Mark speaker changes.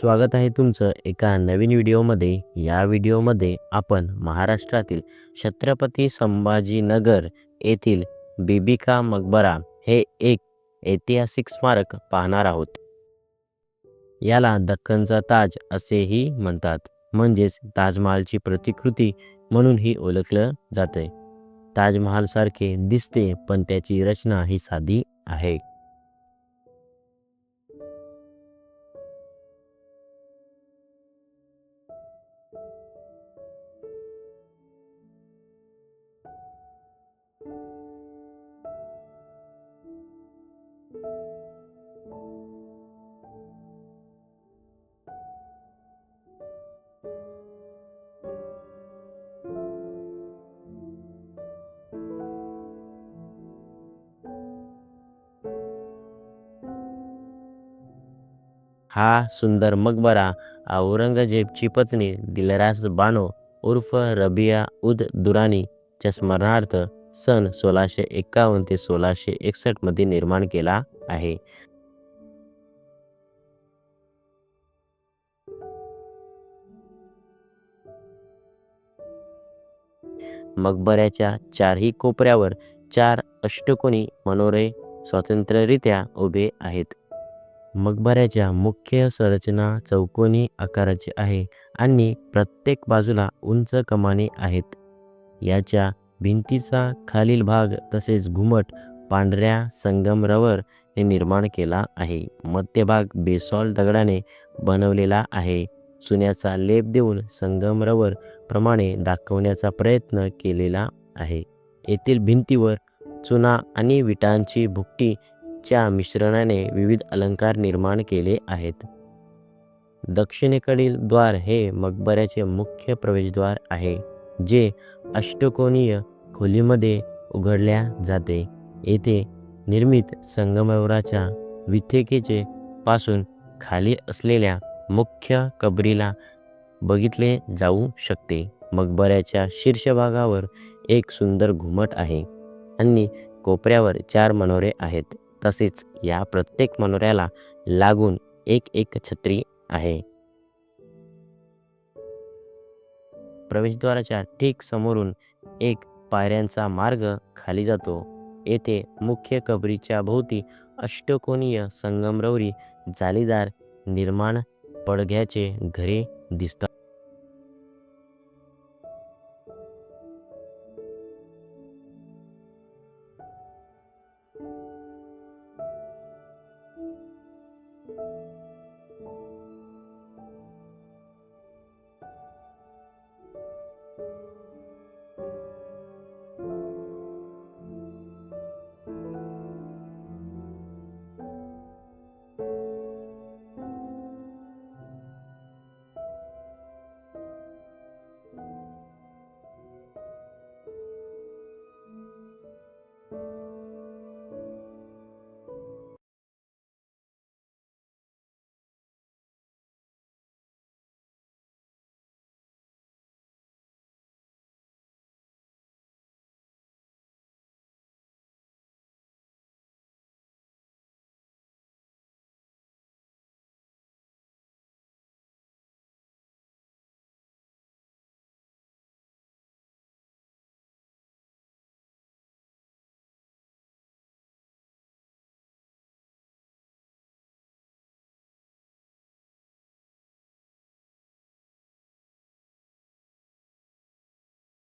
Speaker 1: स्वागत आहे तुमचं एका नवीन व्हिडिओमध्ये. या व्हिडिओमध्ये आपण महाराष्ट्रातील छत्रपती संभाजीनगर येथील बिबिका मकबरा हे एक ऐतिहासिक स्मारक पाहणार आहोत. याला दख्खनचा ताज असेही म्हणतात. म्हणजेच ताजमहालची प्रतिकृती म्हणूनही ओळखलं जाते ताजमहालसारखे दिसते पण त्याची रचना ही साधी आहे. हा सुंदर मकबरा औरंगजेबची पत्नी दिलरास बानो उर्फ रबिया उद दुरानीच्या स्मरणार्थ सन सोळाशे एक्कावन्न ते सोळाशे एकसष्टमध्ये निर्माण केला आहे. मकबऱ्याच्या चारही कोपऱ्यावर चार अष्टकोनी मनोरे स्वतंत्ररित्या उभे आहेत. मकबऱ्याच्या मुख्य संरचना चौकोनी आकाराची आहे आणि प्रत्येक बाजूला उंच कमानी आहेत. याच्या भिंतीचा खालील भाग तसेच घुमट पांढऱ्या संगमरवर निर्माण केला आहे. मध्यभाग बेसॉल दगडाने बनवलेला आहे. चुन्याचा लेप देऊन संगमरवर प्रमाणे दाखवण्याचा प्रयत्न केलेला आहे. येथील भिंतीवर चुना आणि विटांची भुकटी च्या मिश्रणाने विविध अलंकार निर्माण केले आहेत. दक्षिणेकडील द्वार हे मकबऱ्याचे मुख्य प्रवेशद्वार आहे जे अष्टकोनीय खोलीमध्ये उघडल्या जाते. येथे निर्मित संगमवराच्या विथेकेचे पासून खाली असलेल्या मुख्य कबरीला बघितले जाऊ शकते. मकबऱ्याच्या शीर्षभागावर एक सुंदर घुमट आहे आणि कोपऱ्यावर चार मनोरे आहेत. तसेच या प्रत्येक मनोऱ्याला लागून एक एक छत्री आहे. प्रवेशद्वाराच्या ठीक समोरून एक पायऱ्यांचा मार्ग खाली जातो. येथे मुख्य कबरीच्या भोवती अष्टकोनीय संगमरवरी जालीदार निर्माण पडघ्याचे घरे दिसतात.